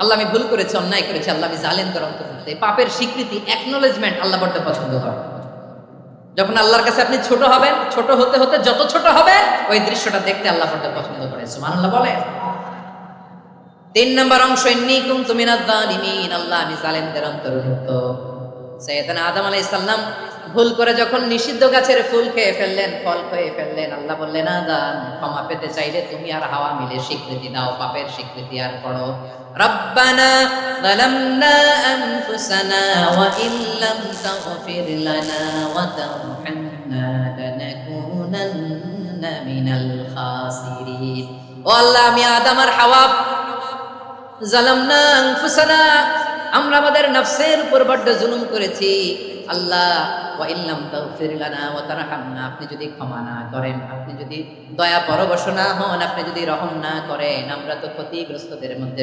আল্লাহ আমি ভুল করেছি, অন্যায় করেছি, আল্লাহ আমি জালেমদের অন্তর্ভুক্ত এই পাপের স্বীকৃতি অ্যাকনোলেজমেন্ট আল্লাহ বড্ড পছন্দ করে যখন আল্লাহর কাছে আপনি ছোট হবেন, ছোট হতে হতে যত ছোট হবেন ওই দৃশ্যটা দেখতে আল্লাহ বড্ড পছন্দ করে সুবহানাল্লাহ বলে। তিন নম্বর অংশ কুনতু মিনাজ আল্লাহ আমি জালেমদের অন্তর্ভুক্ত। সৈয়দনা আদম আলাইহিস সালাম ভুল করে যখন নিষিদ্ধ গাছের ফুল খেয়ে ফেললেন ফল খেয়ে ফেললেন আল্লাহ বললেন আদাম ক্ষমা পেতে চাইলে তুমি আর হাওয়া মিলে স্বীকৃতি দাও পাপের স্বীকৃতি আর পড়ো ربنا ظلمنا أنفسنا وإن لم تغفر لنا وترحمنا لنكونن من الخاسرين ও আল্লাহ আমি আদম আর হাওয়া জালামনা আনফুসানা আমরা আমাদের নফসের উপর বড্ড জুলুম করেছি আল্লাহ ওয়া ইল্লাম তাগফির লানা ওয়া তারহামনা, আপনি যদি ক্ষমা না করেন, আপনি যদি দয়া পরবশ না হন, আপনি যদি রহম না করেন, আমরা তো ক্ষতিগ্রস্তদের মধ্যে